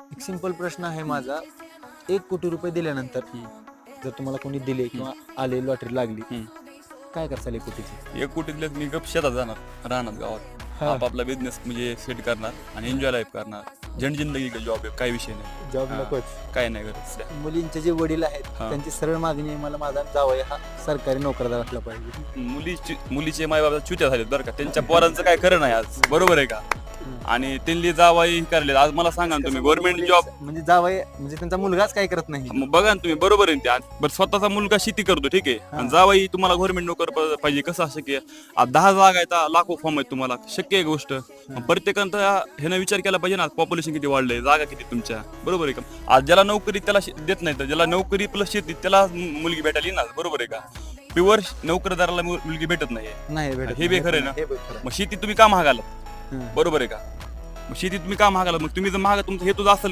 एक सिंपल प्रश्न आहे माझा. एक कोटी रुपये दिल्यानंतर जर तुम्हाला कोणी दिले किंवा आले लॉटरी लागली. काय करताल एक कोटीची? एक कोटी दिल्यात मी गप शेतात जाणार राहणार गावात. हा. आपापला बिझनेस म्हणजे सेट करणार आणि एन्जॉय लाईफ करणार. जन जिंदगी जॉब आहे काही विषय नाही. जॉब हा. नकोच. काय नाही गरज मुलींचे जे वडील आहेत हा. त्यांची सरळ मागणी आहे मला माझा जावई हा सरकारी नोकरदार असला पाहिजे. मुलीची मुलीचे माय बाबा चुत्या झाले बरं का. त्यांच्या पोरांचं काय खरं नाही आज. बरोबर आहे का? आणि त्यांनी जावाई करले आज मला सांगा ना तुम्ही गव्हर्नमेंट जॉब म्हणजे जावई म्हणजे त्यांचा मुलगाच काय करत नाही. मग बघा ना तुम्ही बरोबर आहे ना ते. आज बरं स्वतःचा मुलगा शेती करतो ठीक आहे. आणि जावाई तुम्हाला गव्हर्नमेंट नोकर प- पाहिजे कसं शक्य आहे? आज दहा जागा आहेत आ, लाखो फॉर्म आहेत तुम्हाला. शक्य आहे गोष्ट. मग प्रत्येकानं ह्यानं विचार केला पाहिजे ना पॉप्युलेशन किती वाढलंय जागा किती तुमच्या. बरोबर आहे का? आज ज्याला नोकरी त्याला शे- देत नाही तर ज्याला नोकरी प्लस शेती त्याला मु- मुलगी भेटायला ना बरोबर आहे का? प्युअर नोकरदाराला मु- मुलगी भेटत नाही. भेटत हे बी खरं आहे ना? हे बी खरं आहे. मग शेती तुम्ही का महागाला. बरोबर आहे का? मग शेती तुम्ही का महागाला? मग तुम्ही जर महाग तुमचं हेतू असेल